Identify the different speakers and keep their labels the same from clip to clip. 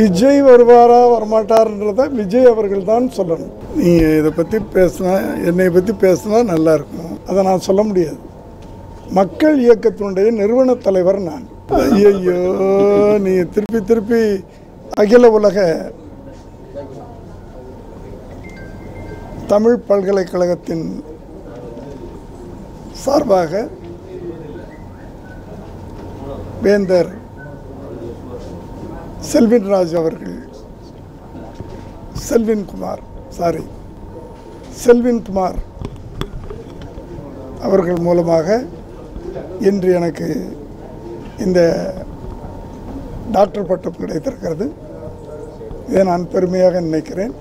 Speaker 1: விஜய் வருவாரா வரமாட்டார்ன்றத விஜய் அவர்கள் தான் சொல்லணும். நீங்கள் இதை பற்றி பேசினா என்னை பற்றி பேசினா நல்லா இருக்கும். அதை நான் சொல்ல முடியாது. மக்கள் இயக்கத்தினுடைய நிறுவன தலைவர் நான். ஐயோ நீ திருப்பி திருப்பி அகில உலக தமிழ் பல்கலைக்கழகத்தின் சார்பாக வேந்தர் செல்வின் ராஜ் அவர்கள் செல்வின் குமார் சாரி செல்வின் குமார் அவர்கள் மூலமாக இன்று எனக்கு இந்த டாக்டர் பட்டம் கிடைத்திருக்கிறது. இதை நான் பெருமையாக நினைக்கிறேன்.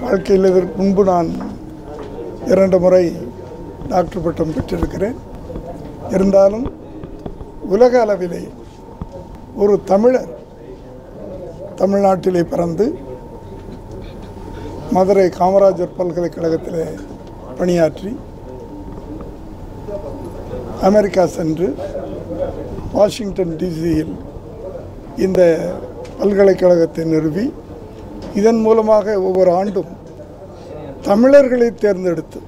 Speaker 1: வாழ்க்கையில் இதற்கு முன்பு நான் இரண்டு முறை டாக்டர் பட்டம் பெற்றிருக்கிறேன். இருந்தாலும் உலக அளவிலே ஒரு தமிழர் தமிழ்நாட்டிலே பிறந்து மதுரை காமராஜர் பல்கலைக்கழகத்தில் பணியாற்றி அமெரிக்கா சென்று வாஷிங்டன் டிசியில் இந்த பல்கலைக்கழகத்தை நிறுவி இதன் மூலமாக ஒவ்வொரு ஆண்டும் தமிழர்களை தேர்ந்தெடுத்து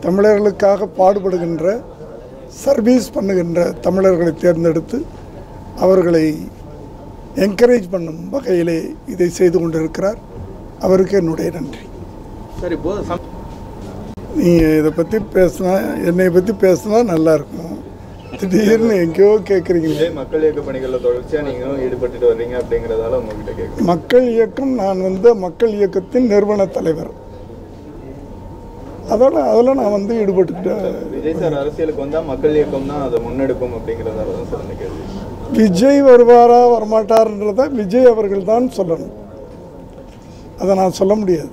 Speaker 1: தமிழர்களுக்காக பாடுபடுகின்ற சர்வீஸ் பண்ணுகின்ற தமிழர்களை தேர்ந்தெடுத்து அவர்களை என்கரேஜ் பண்ணும். வகையிலே இதை செய்து கொண்டிருக்கிறார். அவருக்கு என்னுடைய நன்றி.
Speaker 2: சார்
Speaker 1: நீங்கள் இதை பற்றி பேசினா என்னை பற்றி பேசினா நல்லா இருக்கும். திடீர்னு எங்கேயோ கேட்குறீங்களே
Speaker 2: மக்கள் இயக்க பணிகளில் தொடர்ச்சியாக நீங்களும் ஈடுபட்டுட்டு வர்றீங்க அப்படிங்கிறதால உங்ககிட்ட கேட்குறேன்
Speaker 1: மக்கள் இயக்கம் நான் வந்து மக்கள் இயக்கத்தின் நிறுவன தலைவர். அதோட அதில் நான் வந்து ஈடுபட்டுக்கிட்டேன்.
Speaker 2: விஜய் சார் அரசியலுக்கு வந்தால் மக்கள் இயக்கம் தான் அதை முன்னெடுக்கும் அப்படிங்கிறதால தான் சார் அந்த கேள்வி.
Speaker 1: விஜய் வருவாரா வரமாட்டார்ன்றத விஜய் அவர்கள் தான் சொல்லணும். அதை நான் சொல்ல முடியாது.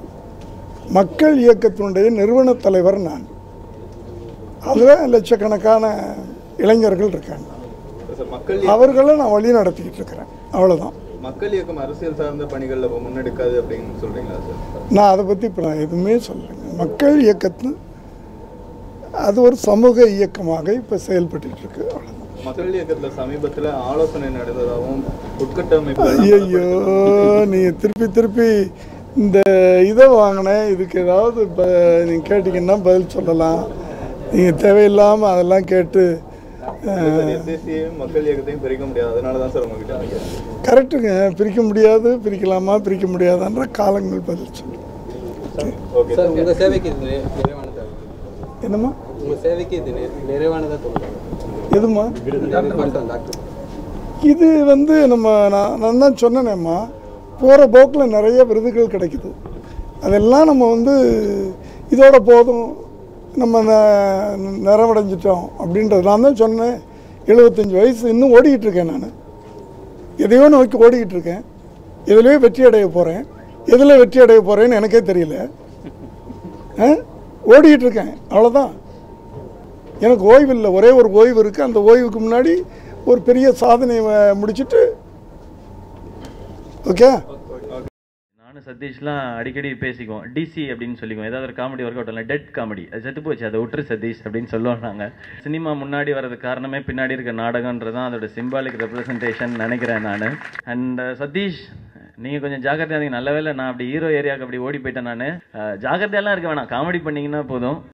Speaker 1: மக்கள் இயக்கத்தினுடைய நிறுவன தலைவர் நான். அதில் லட்சக்கணக்கான இளைஞர்கள் இருக்காங்க.
Speaker 2: சார் மக்கள்
Speaker 1: அவர்களை நான் வழி நடத்திக்கிட்டு இருக்கிறேன். அவ்வளோதான்
Speaker 2: மக்கள் இயக்கம் அரசியல் சார்ந்த பணிகளில் முன்னெடுக்காது அப்படின்னு சொல்றீங்களா சார்?
Speaker 1: நான் அதை பற்றி இப்போ நான் எதுவுமே சொல்லலைங்க. மக்கள் இயக்கத்து அது ஒரு சமூக இயக்கமாக இப்போ செயல்பட்டுட்டு இருக்கு.
Speaker 2: மக்கள் இயக்கத்தில் சமீபத்தில் ஆலோசனை நடந்ததாகவும் உட்கட்டமைப்பு
Speaker 1: ஐயோ நீ திருப்பி திருப்பி இந்த இதை வாங்கினேன் இதுக்கு ஏதாவது இப்போ நீங்கள் கேட்டிங்கன்னா பதில் சொல்லலாம். நீங்கள் தேவையில்லாமல் அதெல்லாம் கேட்டு
Speaker 2: எஸ்எஸ்சியையும் மக்கள் இயக்கத்தையும் பிரிக்க முடியாது. அதனால தான் சார் உங்ககிட்ட அந்த கேள்வி
Speaker 1: கரெக்டுங்க பிரிக்க முடியாது பிரிக்கலாமா பிரிக்க முடியாதான்ற காலங்கள் பதில் சொல்லும்
Speaker 2: ஓகே
Speaker 3: சார். உங்க சேவைக்கு இது நிறை- நிறைவானதா
Speaker 1: என்னம்மா?
Speaker 3: உங்க சேவைக்கு இது நிறைவானதா தோணுது?
Speaker 1: எதுமா இது வந்து நம்ம நான் நான் தான் சொன்னேனேம்மா. போகிற போக்கில் நிறைய விருதுகள் கிடைக்குது. அதெல்லாம் நம்ம வந்து இதோட போதும். நம்ம நிறைவடைஞ்சிட்டோம் அப்படின்றது நான் தான் சொன்னேன். எழுபத்தஞ்சி வயசு இன்னும் ஓடிக்கிட்டு இருக்கேன் நான். எதையோ நோக்கி ஓடிக்கிட்டு இருக்கேன். எதுலேயோ வெற்றி அடைய போகிறேன் எதில் வெற்றி அடைய போகிறேன்னு எனக்கே தெரியல. ஆ? ஓடிக்கிட்டு இருக்கேன். அவ்வளோதான் எனக்கு ஓய்வு இல்லை. ஒரே ஒரு ஓய்வு இருக்குது அந்த ஓய்வுக்கு முன்னாடி ஒரு பெரிய சாதனையை முடிச்சுட்டு ஓகே?
Speaker 4: நானும் சதீஷ்லாம் அடிக்கடி பேசிக்குவோம். டிசி அப்படின்னு சொல்லிக்குவோம். ஏதாவது ஒரு காமெடி ஒர்க் அவுட் இல்லை டெட் காமெடி அது செத்து போச்சு. அதை விட்டுரு சதீஷ் அப்படின்னு சொல்லுவோம் நாங்கள் சினிமா முன்னாடி வர்றதுக்கு காரணமே பின்னாடி இருக்க நாடகன்றது அதோட சிம்பாலிக் ரெப்ரசன்டேஷன் நினைக்கிறேன் நான். அண்ட் சதீஷ் நீங்கள் கொஞ்சம் ஜாக்கிரதையாக இருந்தீங்க. நல்ல வேலை நான் அப்படி ஹீரோ ஏரியாவுக்கு அப்படி ஓடி போயிட்டேன் நான். ஜாக்கிரதையெல்லாம் இருக்க வேணாம். காமெடி பண்ணிங்கன்னா போதும்.